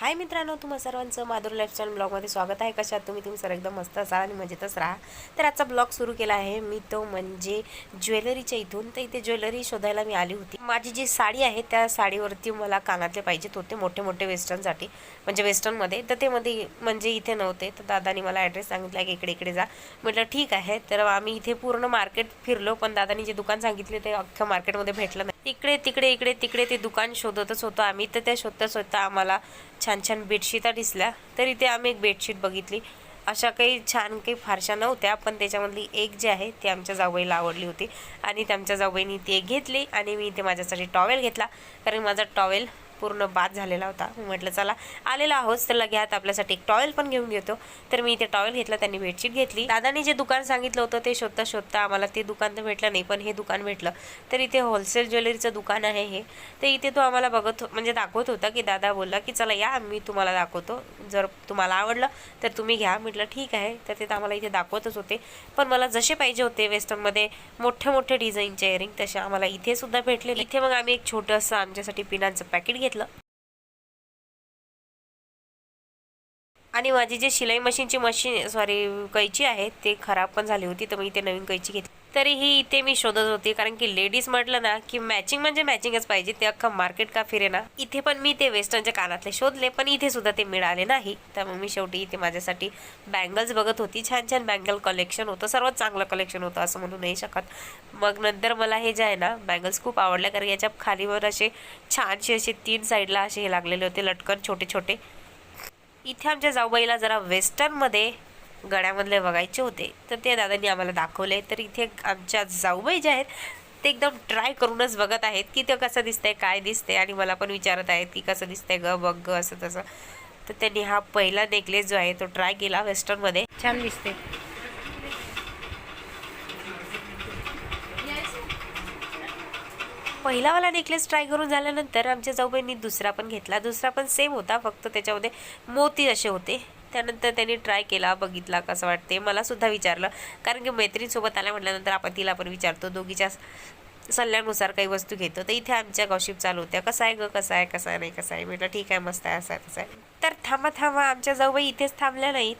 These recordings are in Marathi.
हाय मित्रांनो तुम्हा सर्वांचं माधुर लाईफस्टाईल ब्लॉगमध्ये स्वागत आहे. कशात तुम्ही? तुम्ही सर एकदम मस्त असाल आणि मजेतच राहा. तर आजचा ब्लॉग सुरू केला आहे मी तो म्हणजे ज्वेलरीच्या इथून. तर इथे ज्वेलरी शोधायला मी आली होती. माझी जी साडी आहे त्या साडीवरती मला कानातले पाहिजेत होते मोठे मोठे वेस्टर्नसाठी. म्हणजे वेस्टर्नमध्ये. तर ते मध्ये म्हणजे इथे नव्हते. तर दादानी मला ॲड्रेस सांगितला की इकडे इकडे जा. म्हटलं ठीक आहे. तर आम्ही इथे पूर्ण मार्केट फिरलो पण दादानी जे दुकान सांगितले ते अख्ख्या मार्केटमध्ये भेटलं नाही. इकडे तिकडे इकडे तिकडे ते दुकान शोधतच होतो आम्ही. तर त्या शोधता शोधता आम्हाला छान छान बेडशीटा दिसल्या. तर इथे आम्ही एक बेडशीट बघितली. अशा काही छान काही फारशा नव्हत्या पण त्याच्यामधली एक जी आहे ती आमच्या जावईला आवडली होती. आणि त्यांच्या जावईनी ती एक घेतली आणि मी इथे माझ्यासाठी टॉवेल घेतला. कारण माझा टॉवेल पूर्ण बाद झालेला होता. म्हटलं चला आलेला आहोत. तर घ्यात आपल्यासाठी एक टॉवेल पण घेऊन घेतो. तर मी इथे टॉवेल घेतला त्यांनी बेडशीट घेतली. दादाने जे दुकान सांगितलं होतं ते शोधता शोधता आम्हाला ते दुकान तर भेटलं नाही पण हे दुकान भेटलं. तर इथे होलसेल ज्वेलरीचं दुकान आहे हे. तर इथे तो आम्हाला बघत हो- म्हणजे दाखवत होता की दादा बोलला की चला या. मी तुम्हाला दाखवतो. जर तुम्हाला आवडलं तर तुम्ही घ्या. म्हटलं ठीक आहे. तर ते तर आम्हाला इथे दाखवतच होते. पण मला जसे पाहिजे होते वेस्टर्नमध्ये मोठे मोठे डिझाईनचे इयरिंग तसे आम्हाला इथे सुद्धा भेटले इथे मग आम्ही एक छोटंसं आमच्यासाठी पिनांचं पॅकेट घेतलं. आणि माझी जे शिलाई मशीनची मशीन सॉरी कैची आहे ते खराब पण झाली होती तर मी ते नवीन कैची घेतली. तरीही इथे मी शोधत होती कारण की लेडीज म्हटलं ना की मॅचिंग म्हणजे मॅचिंगच पाहिजे. ते अख्खं मार्केट का फिरे ना. इथे पण मी ते वेस्टर्नच्या कानातले शोधले पण इथे सुद्धा ते मिळाले नाही. तर मग मी शेवटी इथे माझ्यासाठी बँगल्स बघत होती. छान छान बँगल कलेक्शन होतं. सर्वात चांगलं कलेक्शन होतं असं म्हणू नाही शकत. मग नंतर मला हे जे आहे ना बँगल्स खूप आवडल्या कारण याच्या खालीवर असे छानसे असे तीन साईडला असे हे लागलेले होते लटकन छोटे छोटे. इथे आमच्या जाऊबाईला जरा वेस्टर्नमध्ये गळ्यामधले बघायचे होते. तर ते दादांनी आम्हाला दाखवले. तर इथे आमच्या जाऊबाई जे आहेत ते एकदम ट्राय करूनच बघत आहेत की ते कसं दिसतंय काय दिसतंय आणि मला पण विचारत आहेत की कसं दिसतंय ग बघ ग असं तसं. तर त्यांनी हा पहिला नेकलेस जो आहे तो ट्राय केला वेस्टर्नमध्ये छान दिसते पहिलावाला नेकलेस ट्राय करून झाल्यानंतर आमच्या जाऊबाईंनी दुसरा पण घेतला. दुसरा पण सेम होता फक्त त्याच्यामध्ये मोती असे होते. त्यानंतर त्यांनी ट्राय केला बघितला कसं वाटते मला सुद्धा विचारलं. कारण की मैत्रिणीसोबत आल्या म्हटल्यानंतर आपण तिला पण विचारतो. दोघीच्या सल्ल्यानुसार काही वस्तू घेतो. तर इथे आमच्या गॉशिप चालू होत्या. कसं आहे ग? कसं आहे? कसं आहे नाही? कसं आहे? म्हटलं ठीक आहे मस्त आहे असं आहे तसं आहे. तर थांबा थांबा आमच्या जाऊबाई इथेच थांबल्या नाहीत.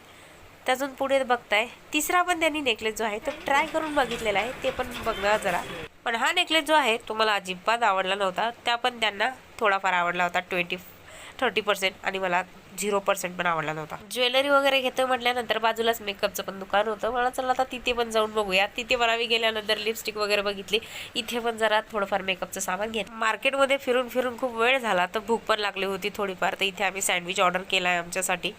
तर अजून पुढे बघताय. तिसरा पण त्यांनी नेकलेस जो आहे तो ट्राय करून बघितलेला आहे. ते पण बघा जरा. पण हा नेकलेस जो आहे तो मला अजिबात आवडला नव्हता. त्या पण त्यांना थोडाफार आवडला होता. ट्वेंटी थर्टी पर्सेंट आणि मला झिरो पर्सेंट पण आवडला नव्हता. ज्वेलरी वगैरे घेतो म्हटल्यानंतर बाजूलाच मेकअपचं पण दुकान होतं. मला चला आता तिथे पण जाऊन बघूया. तिथे पण आम्ही गेल्यानंतर लिपस्टिक वगैरे बघितली. इथे पण जरा थोडंफार मेकअपचं सामान घेत. मार्केटमध्ये फिरून फिरून खूप वेळ झाला. तर भूक पण लागली होती थोडीफार. तर इथे आम्ही सँडविच ऑर्डर केला आहे आमच्यासाठी.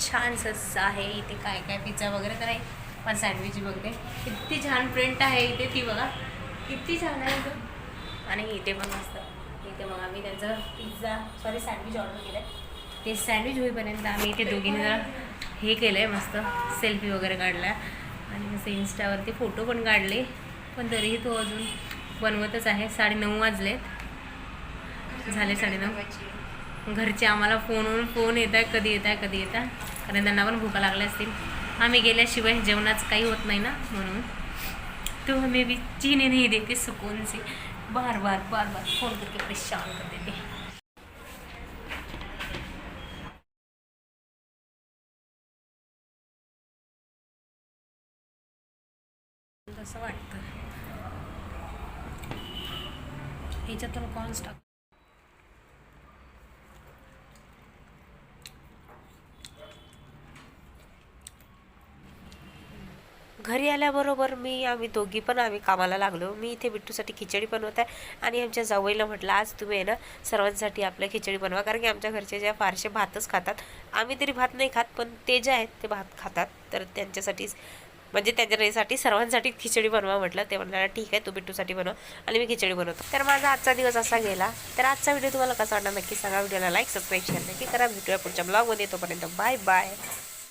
छान सस आहे. इथे काय काय पिझ्झा वगैरे तर आहे. पण सँडविच बघते. किती छान प्रिंट आहे इथे ती बघा. किती छान आहे आणि इथे पण मस्त. इथे मग आम्ही त्यांचं पिझ्झा सॉरी सँडविच ऑर्डर केलं आहे ते सँडविच होईपर्यंत आम्ही इथे दोघींनी जरा हे केलं आहे मस्त सेल्फी वगैरे काढला. आणि मस्त इन्स्टावरती फोटो पण काढले. पण तरीही तो अजून बनवतच आहे. साडेनऊ वाजलेत. झाले साडेनऊ. घरचे आम्हाला फोनवरून फोन येत आहे कधी येत आहे कधी येत आहे कारण त्यांना पण भूका लागल्या असतील. आम्ही गेल्याशिवाय जेवणाचं काही होत नाही ना म्हणून. तो हमें भी जीने नहीं देते सुकून से बार बार बार बार फोन करके परेशान कर देते तसं वाटतं ह्याच्यात तर घरी आल्याबरोबर मी आम्ही दोघी पण आम्ही कामाला लागलो. मी इथे बिट्टूसाठी खिचडी बनवत आहे आणि आमच्या जावईला म्हटलं आज तुम्ही आहे ना सर्वांसाठी आपल्या खिचडी बनवा. कारण की आमच्या घरचे ज्या फारसे भातच खातात. आम्ही तरी भात नाही खात पण ते जे आहेत ते भात खातात. तर त्यांच्यासाठीच म्हणजे त्यांच्यासाठी सर्वांसाठी खिचडी बनवा म्हटलं. ते म्हणाला ठीक आहे तू बिट्टूसाठी बनव आणि मी खिचडी बनवतो. तर माझा आजचा दिवस असा गेला. तर आजचा व्हिडिओ तुम्हाला कसा वाटला नक्की सांगा. व्हिडिओला लाईक सबस्क्राईब शेअर नक्की करा. भेटूया पुढच्या ब्लॉगमध्ये तोपर्यंत बाय बाय